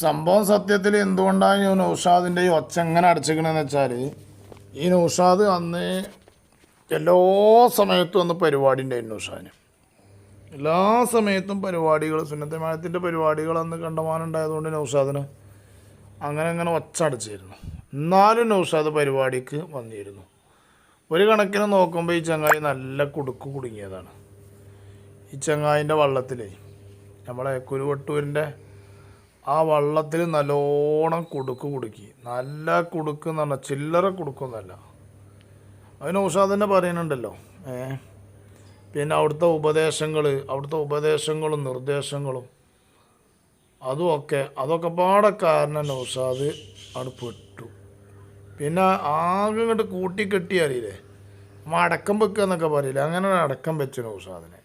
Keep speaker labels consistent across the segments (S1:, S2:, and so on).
S1: സംഭവം സത്യത്തിൽ എന്തുകൊണ്ടാണ് ഈ നൗഷാദിന്റെ ഈ ഒച്ച എങ്ങനെ അടച്ചിക്കണെന്ന് വെച്ചാൽ ഈ നൗഷാദ് അന്ന് എല്ലാ സമയത്തും അന്ന് പരിപാടി ഉണ്ടായിരുന്നു നൗഷാദിന്. എല്ലാ സമയത്തും പരിപാടികൾ സുന്നത്തമാനത്തിന്റെ പരിപാടികൾ അന്ന് കണ്ടമാനുണ്ടായതുകൊണ്ട് നൗഷാദിന് അങ്ങനെ അങ്ങനെ ഒച്ച അടച്ചിരുന്നു. എന്നാലും നൗഷാദ് പരിപാടിക്ക് വന്നിരുന്നു. ഒരു കണക്കിന് നോക്കുമ്പോൾ ഈ ചങ്ങായി നല്ല കുടുക്ക് കുടുങ്ങിയതാണ്. ഈ ചങ്ങായിന്റെ വള്ളത്തിലേ നമ്മളെ കുരുവട്ടൂരിന്റെ ആ വള്ളത്തിൽ നല്ലോണം കുടുക്ക് കുടുക്കി. നല്ല കുടുക്ക് എന്ന് പറഞ്ഞാൽ ചില്ലറ കുടുക്കൊന്നല്ല. അതിന് ഉഷാ തന്നെ പറയുന്നുണ്ടല്ലോ ഏ പിന്നെ അവിടുത്തെ ഉപദേശങ്ങൾ അവിടുത്തെ ഉപദേശങ്ങളും നിർദ്ദേശങ്ങളും അതുമൊക്കെ അതൊക്കെ പാടെ കാരണം നൗഷാദ് അവിടെ പെട്ടു. പിന്നെ ആകെ ഇങ്ങോട്ട് കൂട്ടിക്കെട്ടി അറിയില്ലേ നമ്മൾ അടക്കം വെക്കുക എന്നൊക്കെ പറയില്ലേ? അങ്ങനെ അടക്കം വെച്ചു നൗഷാദിനെ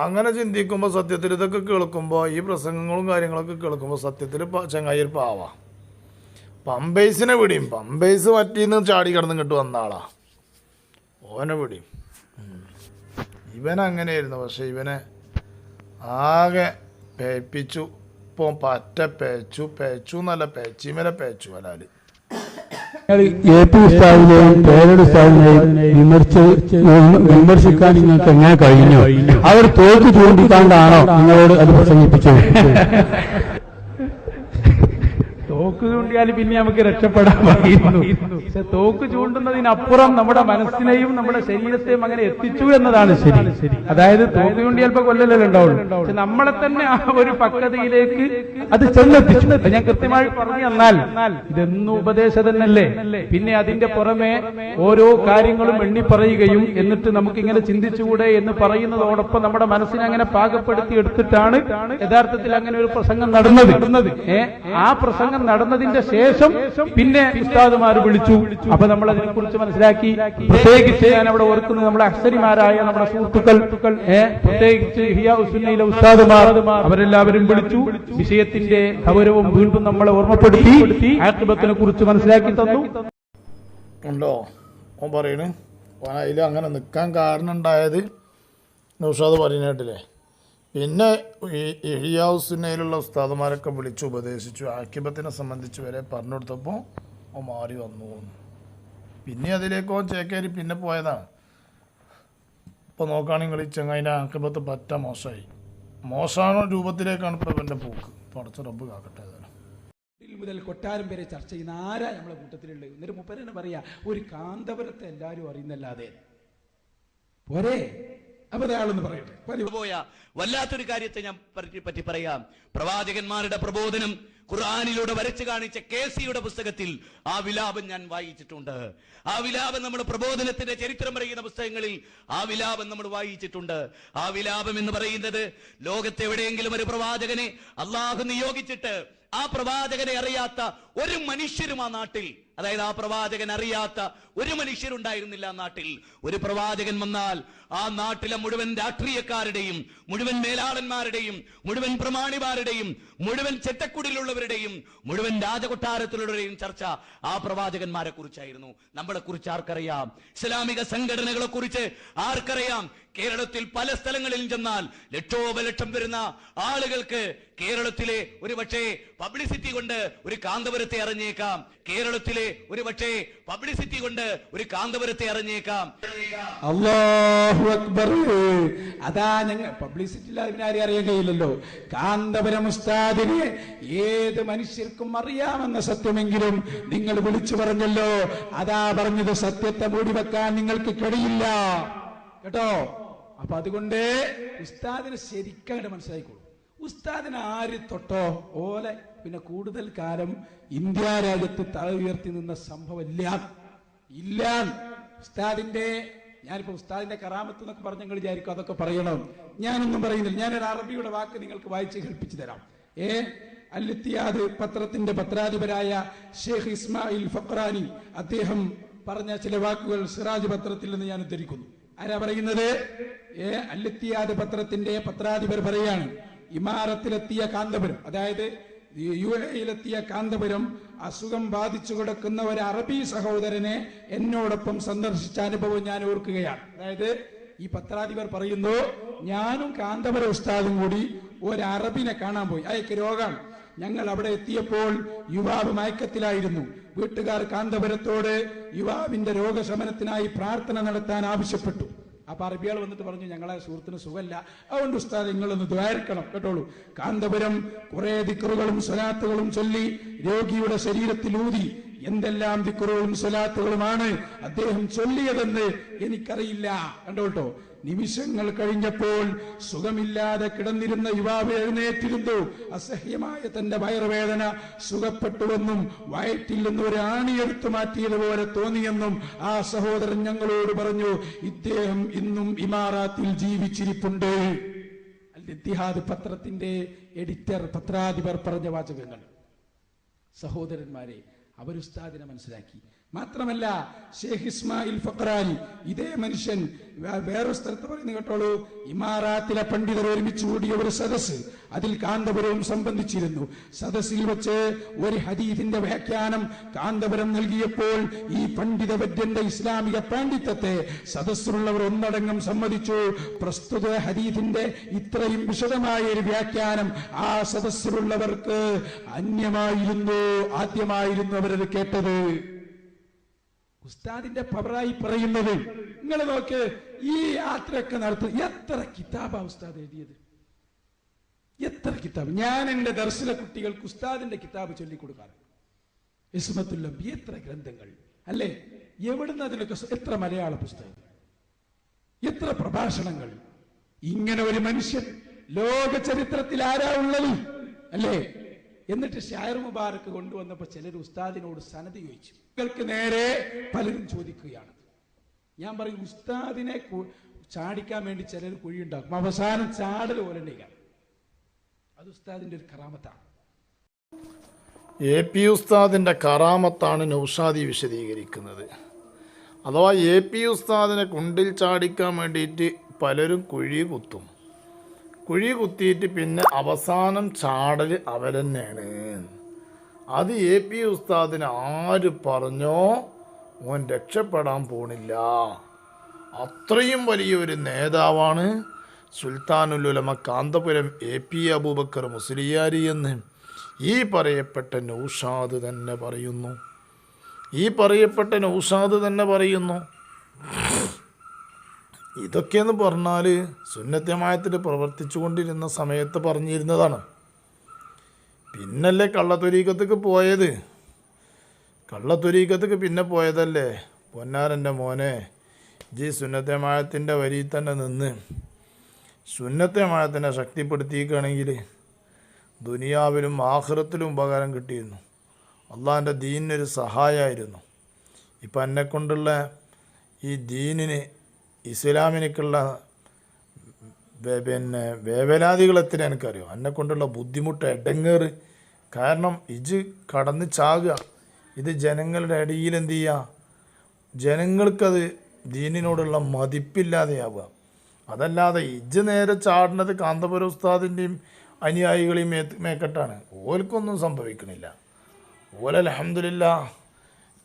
S1: അങ്ങനെ ചിന്തിക്കുമ്പോൾ സത്യത്തിൽ ഇതൊക്കെ കേൾക്കുമ്പോൾ ഈ പ്രസംഗങ്ങളും കാര്യങ്ങളൊക്കെ കേൾക്കുമ്പോൾ സത്യത്തിൽ ചങ്ങായി ഒരു പാവാ. പമ്പേസിനെ വിടിയും. പമ്പേസ് മറ്റീന്ന് ചാടി കിടന്ന് ഇങ്ങോട്ട് വന്നാളാ ഓനെ വിടിയും. ഇവനങ്ങനെയായിരുന്നു പക്ഷെ ഇവനെ ആകെ പേപ്പിച്ചു. ഇപ്പോൾ പറ്റ പേച്ചു. പേച്ചു എന്നല്ല പേച്ചിമല പേച്ചു അലാൽ
S2: എ പി ഉസ്താദിനെയും പേരുടെ ഉസ്താദിനെയും വിമർശിച്ച് വിമർശിക്കാൻ നിങ്ങൾക്ക് എങ്ങനെ കഴിഞ്ഞു? അവർ തോക്ക് ചൂണ്ടിക്കാണ്ടാണോ നിങ്ങളോട് അത് പ്രസംഗിപ്പിച്ചത്?
S3: തോക്ക് ചൂണ്ടിയാൽ പിന്നെ നമുക്ക് രക്ഷപ്പെടാൻ പറയുന്നു പക്ഷെ തോക്ക് ചൂണ്ടുന്നതിനപ്പുറം നമ്മുടെ മനസ്സിനെയും നമ്മുടെ ശരീരത്തെയും അങ്ങനെ എത്തിച്ചു എന്നതാണ് ശരി. അതായത് തോക്ക് ചൂണ്ടിയാൽ കൊല്ലലല്ലേ ഉണ്ടാവുള്ളൂ. പക്ഷെ നമ്മളെ തന്നെ ആ ഒരു പക്വതയിലേക്ക് അത് ചെന്നെത്തിച്ചു. ഞാൻ കൃത്യമായി പറഞ്ഞു തന്നാൽ ഇതെന്നും ഉപദേശം തന്നെയല്ലേ? പിന്നെ അതിന്റെ പുറമെ ഓരോ കാര്യങ്ങളും എണ്ണി പറയുകയും എന്നിട്ട് നമുക്ക് ഇങ്ങനെ ചിന്തിച്ചുകൂടെ എന്ന് പറയുന്നതോടൊപ്പം നമ്മുടെ മനസ്സിനെ അങ്ങനെ പാകപ്പെടുത്തി എടുത്തിട്ടാണ് യഥാർത്ഥത്തിൽ അങ്ങനെ ഒരു പ്രസംഗം നടന്നത്. ആ പ്രസംഗം നടന്നതിന്റെ ശേഷം പിന്നെ ഉസ്താദുമാർ വിളിച്ചു. അപ്പൊ നമ്മൾ അതിനെ കുറിച്ച് മനസ്സിലാക്കി. പ്രത്യേകിച്ച് ഞാൻ അവിടെ ഓർക്കുന്നത് നമ്മുടെ അക്ഷരിമാരായ നമ്മുടെ സുഹൃത്തുക്കൾ പ്രത്യേകിച്ച് ഹിയാസുന്നയിലെ ഉസ്താദുമാർ അവരെല്ലാവരും വിളിച്ചു. വിഷയത്തിന്റെ ഗൗരവം വീണ്ടും നമ്മളെ ഓർമ്മപ്പെടുത്തി ആക്ബത്തിനെ കുറിച്ച് മനസ്സിലാക്കി തന്നു.
S1: ഉണ്ടോ? ഓൻ പറയണ് അതിൽ അങ്ങനെ നിൽക്കാൻ കാരണം ഉണ്ടായത് നൗഷാദ് പറയുന്നേട്ടില്ലേ പിന്നെ ഈ എഹിയാവുസിനയിലുള്ള ഉസ്താദുമാരൊക്കെ വിളിച്ചു ഉപദേശിച്ചു. ആക്കിബത്തിനെ സംബന്ധിച്ച് വരെ പറഞ്ഞു കൊടുത്തപ്പോൾ ഓ മാറി വന്നു. പിന്നെ അതിലേക്കോ ചേക്കേരി പിന്നെ പോയതാണ്. ഇപ്പോൾ നോക്കുകയാണെങ്കിൽ ഈ ചെങ്ങൈന്റെ ആക്കിബത്ത് പറ്റ മോശമായി. മോശമാണോ രൂപത്തിലേക്കാണ് ഇപ്പോൾ ഇവന്റെ പോക്ക്? പടച്ച റബ്ബ് കാക്കട്ടെ
S4: മുതൽ കൊട്ടാരം വരെ ചർച്ച ചെയ്യുന്ന ആരാ നമ്മളെ കൂട്ടത്തിലുള്ളത്? എന്നിട്ട് മുപ്പരെന്നെ പറയാ? ഒരു കാന്തപുരത്തെ എല്ലാവരും അറിയുന്നല്ലാതെ. പോരെ? പറയട്ടെ. പരി-
S5: പോയ വല്ലാത്തൊരു കാര്യത്തെ ഞാൻ പറ്റി പറയാം. പ്രവാചകന്മാരുടെ പ്രബോധനം ഖുർആാനിലൂടെ വരച്ചു കാണിച്ച കെ സിയുടെ പുസ്തകത്തിൽ ആ വിലാപം ഞാൻ വായിച്ചിട്ടുണ്ട്. ആ വിലാപം നമ്മുടെ പ്രബോധനത്തിന്റെ ചരിത്രം പറയുന്ന പുസ്തകങ്ങളിൽ ആ വിലാപം നമ്മൾ വായിച്ചിട്ടുണ്ട്. ആ വിലാപം എന്ന് പറയുന്നത് ലോകത്തെവിടെയെങ്കിലും ഒരു പ്രവാചകനെ അള്ളാഹു നിയോഗിച്ചിട്ട് ആ പ്രവാചകനെ അറിയാത്ത ഒരു മനുഷ്യരും ആ നാട്ടിൽ അതായത് ആ പ്രവാചകൻ അറിയാത്ത ഒരു മനുഷ്യരുണ്ടായിരുന്നില്ല ആ നാട്ടിൽ. ഒരു പ്രവാചകൻ വന്നാൽ ആ നാട്ടിലെ മുഴുവൻ രാഷ്ട്രീയക്കാരുടെയും മുഴുവൻ മേലാളന്മാരുടെയും മുഴുവൻ പ്രമാണിമാരുടെയും മുഴുവൻ ചെറ്റക്കുടിലുള്ളവരുടെയും മുഴുവൻ രാജകൊട്ടാരത്തിലുള്ളവരുടെയും ചർച്ച ആ പ്രവാചകന്മാരെ കുറിച്ചായിരുന്നു നമ്മളെ കുറിച്ച് ആർക്കറിയാം? ഇസ്ലാമിക സംഘടനകളെ കുറിച്ച് ആർക്കറിയാം? കേരളത്തിൽ പല സ്ഥലങ്ങളിൽ ചെന്നാൽ ലക്ഷോപലക്ഷം വരുന്ന ആളുകൾക്ക് കേരളത്തിലെ ഒരു പക്ഷേ പബ്ലിസിറ്റി കൊണ്ട് ഒരു കാന്തപുരത്തെ അറിഞ്ഞേക്കാം. കേരളത്തിലെ ഒരു പക്ഷേ പബ്ലിസിറ്റി കൊണ്ട് ഒരു കാന്തപുരത്തെ അറിഞ്ഞേക്കാം.
S4: അല്ലാഹു അക്ബർ. അതാ ഞങ്ങൾ പബ്ലിസിറ്റി ആരും അറിയാൻ കഴിയില്ലല്ലോ കാന്തപുരം ഉസ്താദിനെ ഏത് മനുഷ്യർക്കും അറിയാമെന്ന സത്യമെങ്കിലും നിങ്ങൾ വിളിച്ചു പറഞ്ഞല്ലോ. അതാ പറഞ്ഞത് സത്യത്തെ മൂടി വെക്കാൻ നിങ്ങൾക്ക് കഴിയില്ല കേട്ടോ? അപ്പൊ അതുകൊണ്ട് ഉസ്താദിനെ ശരിക്കായിട്ട് മനസ്സിലായിക്കോളൂ ഉസ്താദിനെ ആര് തൊട്ടോ ഓലെ പിന്നെ കൂടുതൽ കാലം ഇന്ത്യ രാജ്യത്ത് തല ഉയർത്തി നിന്ന സംഭവം ഇല്ല. ഇല്ല ഉസ്താദിന്റെ ഞാനിപ്പോ ഉസ്താദിന്റെ കറാമത്ത് എന്നൊക്കെ പറഞ്ഞു നിങ്ങൾ വിചാരിക്കും അതൊക്കെ പറയണം? ഞാനൊന്നും പറയുന്നില്ല. ഞാനൊരു അറബിയുടെ വാക്ക് നിങ്ങൾക്ക് വായിച്ച് കേൾപ്പിച്ചു തരാം. ഏ? അല്ലിത്തിയാദ് പത്രത്തിന്റെ പത്രാധിപരായ ഷെയ്ഖ് ഇസ്മായിൽ ഫക്രാനി അദ്ദേഹം പറഞ്ഞ ചില വാക്കുകൾ സിറാജ് പത്രത്തിൽ നിന്ന് ഞാൻ ഉദ്ധരിക്കുന്നു. ആരാ പറയുന്നത്? ഏ? അല്ലിത്തിയാദ് പത്രത്തിന്റെ പത്രാധിപർ പറയാണ്. ഇമാറത്തിലെത്തിയ കാന്തപുരം. അതായത് യു എയിലെത്തിയ കാന്തപുരം അസുഖം ബാധിച്ചു കിടക്കുന്ന ഒരു അറബി സഹോദരനെ എന്നോടൊപ്പം സന്ദർശിച്ച അനുഭവം ഞാൻ ഓർക്കുകയാണ്. അതായത് ഈ പത്രാധിപർ പറയുന്നു ഞാനും കാന്തപുര ഉസ്താദും കൂടി ഒരു അറബിനെ കാണാൻ പോയി. അയക്ക് രോഗമാണ് ഞങ്ങൾ അവിടെ എത്തിയപ്പോൾ യുവാവ് മയക്കത്തിലായിരുന്നു. വീട്ടുകാർ കാന്തപുരത്തോട് യുവാവിന്റെ രോഗശമനത്തിനായി പ്രാർത്ഥന നടത്താൻ ആവശ്യപ്പെട്ടു. അപ്പൊ അറബികൾ വന്നിട്ട് പറഞ്ഞു ഞങ്ങളെ സുഹൃത്തിന് സുഖമല്ല. അതുകൊണ്ട് ഉസ്താദ് നിങ്ങളൊന്ന് ദ്വാരിക്കണം. കേട്ടോളൂ. കാന്തപുരം കുറെ ദിക്കറുകളും സ്വലാത്തുകളും ചൊല്ലി രോഗിയുടെ ശരീരത്തിൽ ഊതി എന്തെല്ലാം ദിക്കുറവും സ്വലാത്തുകളുമാണ് അദ്ദേഹം ചൊല്ലിയതെന്ന് എനിക്കറിയില്ല. കണ്ടോട്ടോ നിമിഷങ്ങൾ കഴിഞ്ഞപ്പോൾ സുഖമില്ലാതെ കിടന്നിരുന്ന യുവാവ് എഴുന്നേറ്റിരുന്നു. അസഹ്യമായ തന്റെ വയറുവേദന സുഖപ്പെട്ടുവെന്നും വയറ്റിൽ നിന്ന് ഒരു ആണിയെടുത്തു മാറ്റിയതുപോലെ തോന്നിയെന്നും ആ സഹോദരൻ ഞങ്ങളോട് പറഞ്ഞു ഇദ്ദേഹം ഇന്നും ഇമാറാത്തിൽ ജീവിച്ചിരിപ്പുണ്ട്. ഇത്തിഹാദ് പത്രത്തിന്റെ എഡിറ്റർ പത്രാധിപർ പറഞ്ഞ വാചകങ്ങൾ. സഹോദരന്മാരെ അവരുസ്താദിനെ മനസ്സിലാക്കി. മാത്രമല്ല ഷെയ്ഖ് ഇസ്മായിൽ ഫക്രാനി ഇതേ മനുഷ്യൻ വേറൊരു സ്ഥലത്ത് പറയുന്നു കേട്ടോളൂ ഇമാറാത്തിലെ പണ്ഡിതർ ഒരുമിച്ച് കൂടിയ ഒരു സദസ് അതിൽ കാന്തപുരവും സംബന്ധിച്ചിരുന്നു. സദസ്സിൽ വെച്ച് ഒരു ഹദീഫിന്റെ വ്യാഖ്യാനം കാന്തപുരം നൽകിയപ്പോൾ ഈ പണ്ഡിത വൈദ്യന്റെ ഇസ്ലാമിക പാണ്ഡിത്യത്തെ സദസ്സിലുള്ളവർ ഒന്നടങ്കം സമ്മതിച്ചു. പ്രസ്തുത ഹദീഫിന്റെ ഇത്രയും വിശദമായ ഒരു വ്യാഖ്യാനം ആ സദസ്സിലുള്ളവർക്ക് അന്യമായിരുന്നു ആദ്യമായിരുന്നു അവരത് കേട്ടത്. ഉസ്താദിന്റെ പവറായി പറയുന്നത്. നിങ്ങൾ നോക്ക് ഈ യാത്രയൊക്കെ നടത്തും എത്ര കിതാബാ ഉസ്താദ് എഴുതിയത്? എത്ര കിതാബ്? ഞാൻ എന്റെ ദർശന കുട്ടികൾക്ക് ഉസ്താദിന്റെ കിതാബ് ചൊല്ലിക്കൊടുക്കാറ്. ഇസ്മത്തുല്ലംബി എത്ര ഗ്രന്ഥങ്ങൾ? അല്ലേ? എവിടുന്ന് അതിനൊക്കെ എത്ര മലയാള പുസ്തകങ്ങൾ എത്ര പ്രഭാഷണങ്ങൾ? ഇങ്ങനെ ഒരു മനുഷ്യൻ ലോക ചരിത്രത്തിൽ ആരാ ഉള്ളത്? അല്ലേ? എന്നിട്ട് ഷായർ മുബാറക്ക് കൊണ്ടുവന്നപ്പോൾ ചിലർ ഉസ്താദിനോട് സനത് ചോദിച്ചു. നിങ്ങൾക്ക് നേരെ പലരും ചോദിക്കുകയാണ്. ഞാൻ പറയും ഉസ്താദിനെ ചാടിക്കാൻ വേണ്ടി ചിലർ കുഴിയുണ്ടാക്കും. അവസാനം ചാടൽ പോലെ ഉണ്ടാകും. അത് ഉസ്താദിന്റെ ഒരു കറാമത്താണ്.
S1: എ പി ഉസ്താദിന്റെ കറാമത്താണ് നൗഷാദി വിശദീകരിക്കുന്നത്. അഥവാ എ പി ഉസ്താദിനെ കുണ്ടിൽ ചാടിക്കാൻ വേണ്ടിയിട്ട് പലരും കുഴി കുത്തും. കുഴി കുത്തിയിട്ട് പിന്നെ അവസാനം ചാടൽ അവരെന്നെയാണ്. അത് എ പി ഉസ്താദിന് ആര് പറഞ്ഞോ ഓൻ രക്ഷപ്പെടാൻ പോണില്ല. അത്രയും വലിയൊരു നേതാവാണ് സുൽത്താനുലുലമ കാന്തപുരം എ പി അബൂബക്കർ മുസ്ലിയാരി എന്ന് ഈ പറയപ്പെട്ട നൗഷാദ് തന്നെ പറയുന്നു. ഈ പറയപ്പെട്ട നൗഷാദ് തന്നെ പറയുന്നു. ഇതൊക്കെയെന്ന് പറഞ്ഞാൽ സുന്നത്യമായത്തിൽ പ്രവർത്തിച്ചു കൊണ്ടിരുന്ന സമയത്ത് പറഞ്ഞിരുന്നതാണ്. പിന്നല്ലേ കള്ളത്തൊരീക്കത്തേക്ക് പോയത്? കള്ളത്തൊരീക്കത്തേക്ക് പിന്നെ പോയതല്ലേ? പൊന്നാരന്റെ മോനെ ജി സുന്നത്യമായത്തിന്റെ വരിയിൽ തന്നെ നിന്ന്. സുന്നത്യമായത്തിനെ ശക്തിപ്പെടുത്തിയിരിക്കുകയാണെങ്കിൽ ദുനിയാവിലും ആഹൃത്തിലും ഉപകാരം കിട്ടിയിരുന്നു. അള്ളാഹിന്റെ ദീനിനൊരു സഹായമായിരുന്നു. ഇപ്പം എന്നെക്കൊണ്ടുള്ള ഈ ദീനിന് ഇസ്ലാമിനേക്കുള്ള പിന്നെ വേവലാദികളെത്തിനെ എനിക്കറിയാം. എന്നെ കൊണ്ടുള്ള ബുദ്ധിമുട്ട് എടങ്ങേറ്. കാരണം ഇജ് കടന്ന് ചാകുക. ഇത് ജനങ്ങളുടെ ഇടയിൽ എന്ത് ചെയ്യുക? ജനങ്ങൾക്കത് ദീനിനോടുള്ള മതിപ്പില്ലാതെയാവുക. അതല്ലാതെ ഇജ് നേരെ ചാടുന്നത് കാന്തപുര ഉസ്താദിന്റെയും അനുയായികളെയും മേ മേക്കെട്ടാണ്. ഓൽക്കൊന്നും സംഭവിക്കണില്ല. ഓല അലഹമില്ല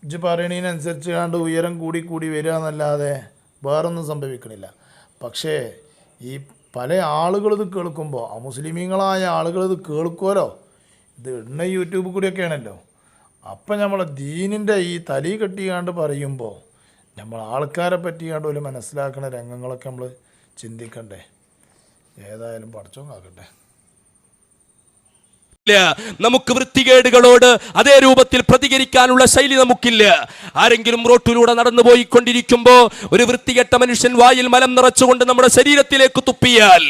S1: ഇജ് പറയണതിനനുസരിച്ച് കണ്ട് ഉയരം കൂടി കൂടി വരിക എന്നല്ലാതെ വേറൊന്നും സംഭവിക്കണില്ല. പക്ഷേ ഈ പല ആളുകളിത് കേൾക്കുമ്പോൾ ആ മുസ്ലിമീങ്ങളായ ആളുകൾ ഇത് കേൾക്കുമല്ലോ ഇത് ഇടുന്ന യൂട്യൂബ് കൂടിയൊക്കെയാണല്ലോ. അപ്പം നമ്മളെ ദീനിന്റെ ഈ തലി കെട്ടിയാണ്ട് പറയുമ്പോൾ നമ്മൾ ആൾക്കാരെ പറ്റിയാണ്ട് ഒരു മനസ്സിലാക്കുന്ന രംഗങ്ങളൊക്കെ നമ്മൾ ചിന്തിക്കണ്ടേ? ഏതായാലും പഠിച്ചോ കാക്കട്ടെ.
S6: നമുക്ക് വൃത്തികേടുകളോട് അതേ രൂപത്തിൽ പ്രതികരിക്കാനുള്ള ശൈലി നമുക്കില്ല. ആരെങ്കിലും റോട്ടിലൂടെ നടന്നു പോയിക്കൊണ്ടിരിക്കുമ്പോൾ ഒരു വൃത്തികെട്ട മനുഷ്യൻ വായിൽ മലം നിറച്ചുകൊണ്ട് നമ്മുടെ ശരീരത്തിലേക്ക് തുപ്പിയാൽ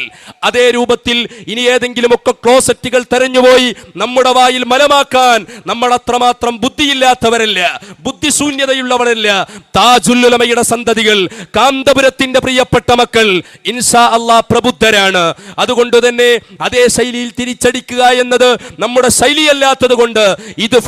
S6: അതേ രൂപത്തിൽ ഇനി ഏതെങ്കിലുമൊക്കെ ക്ലോസറ്റുകൾ തെരഞ്ഞുപോയി നമ്മുടെ വായിൽ മലമാക്കാൻ നമ്മൾ അത്രമാത്രം ബുദ്ധിയില്ലാത്തവരല്ല. ബുദ്ധിശൂന്യതയുള്ളവരല്ല. താജുല്ലുലമയുടെ സന്തതികൾ കാന്തപുരത്തിന്റെ പ്രിയപ്പെട്ട മക്കൾ ഇൻഷാ അള്ളാ പ്രബുദ്ധരാണ്. അതുകൊണ്ട് തന്നെ അതേ ശൈലിയിൽ തിരിച്ചടിക്കുക എന്നത് നമ്മുടെ ശൈലിയല്ലാത്തത് കൊണ്ട് ഇത്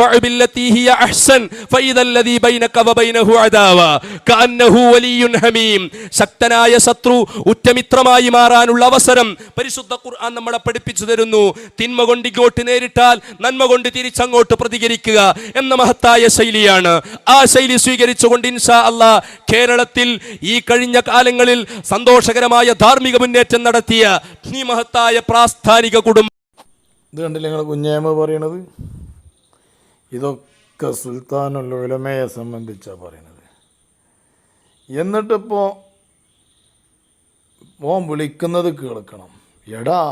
S6: ശക്തനായ ശത്രു ഉറ്റമിത്രമായി മാറാനുള്ള അവസരം പരിശുദ്ധ ഖുർആൻ നമ്മളെ പഠിപ്പിച്ചു തരുന്നു. തിന്മ കൊണ്ട് ഇങ്ങോട്ട് നേരിട്ടാൽ നന്മ കൊണ്ട് തിരിച്ചങ്ങോട്ട് പ്രതികരിക്കുക എന്ന മഹത്തായ ശൈലിയാണ്. ആ ശൈലി സ്വീകരിച്ചുകൊണ്ട് ഇൻഷാ അല്ല കേരളത്തിൽ ഈ കഴിഞ്ഞ കാലങ്ങളിൽ സന്തോഷകരമായ ധാർമ്മിക മുന്നേറ്റം നടത്തിയ ഈ മഹത്തായ പ്രാസ്ഥാനിക കുടുംബം
S1: ഇത് കണ്ടില്ലേ നിങ്ങൾ കുഞ്ഞേമ പറയണത്? ഇതൊക്കെ സുൽത്താനുള്ള ഉലമയെ സംബന്ധിച്ചാണ് പറയണത്. എന്നിട്ടിപ്പോൾ മോൻ വിളിക്കുന്നത് കേൾക്കണം. എടാ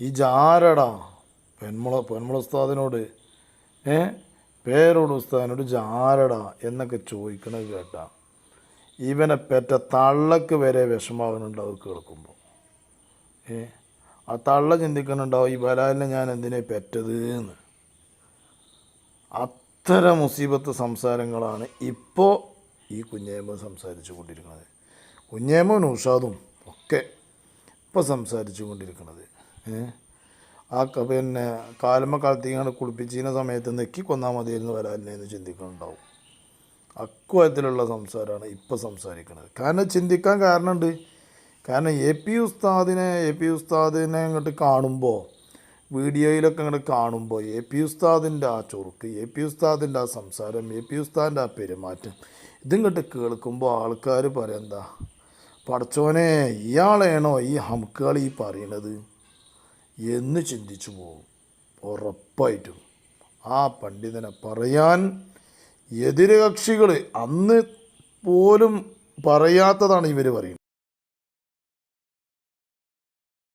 S1: ഈ ജാരടാ പെൺമുള പെൺമുള ഉസ്താദിനോട് ഏ? പേരോട് ഉസ്താദിനോട് ജാരടാ എന്നൊക്കെ ചോദിക്കണത് കേട്ടാ. ഇവനെ പെറ്റ തള്ളക്ക് വരെ വിഷമാകുന്നുണ്ടാവും കേൾക്കുമ്പോൾ ഏ? ആ തള്ള ചിന്തിക്കുന്നുണ്ടാവും ഈ ബലാലിനെ ഞാൻ എന്തിനെ പെറ്റത്? എന്ന്. അത്തരം മുസീബത്ത് സംസാരങ്ങളാണ് ഇപ്പോൾ ഈ കുഞ്ഞേമ്മ സംസാരിച്ചു കൊണ്ടിരിക്കുന്നത്. കുഞ്ഞേമ്മ നൗഷാദും ഒക്കെ ഇപ്പോൾ സംസാരിച്ചു കൊണ്ടിരിക്കുന്നത്. ആ പിന്നെ കാലമ്മ കാലത്തേക്കാണ് കുളിപ്പിച്ചിരുന്ന സമയത്ത് നെക്കി കൊന്നാൽ മതിയായിരുന്നു വരാലിനെ എന്ന് ചിന്തിക്കുന്നുണ്ടാവും. അക്കുവത്തിലുള്ള സംസാരമാണ് ഇപ്പോൾ സംസാരിക്കുന്നത്. കാരണം ചിന്തിക്കാൻ കാരണമുണ്ട്. കാരണം എ പി ഉസ്താദിനെ എ പി ഉസ്താദിനെ അങ്ങോട്ട് കാണുമ്പോൾ വീഡിയോയിലൊക്കെ അങ്ങോട്ട് കാണുമ്പോൾ എ പി ഉസ്താദിന്റെ ആ ചുറുക്ക് എ പി ഉസ്താദിന്റെ ആ സംസാരം എ പി ഉസ്താദിന്റെ ആ പെരുമാറ്റം ഇതിങ്ങോട്ട് കേൾക്കുമ്പോൾ ആൾക്കാർ പറയാം എന്താ? പടച്ചോനെ ഇയാളേണോ ഈ ഹംക്കുകൾ ഈ പറയണത്? എന്ന് ചിന്തിച്ചു പോകും. ഉറപ്പായിട്ടും. ആ പണ്ഡിതനെ പറയാൻ എതിര് കക്ഷികൾ അന്ന് പോലും പറയാത്തതാണ് ഇവർ പറയുന്നത്.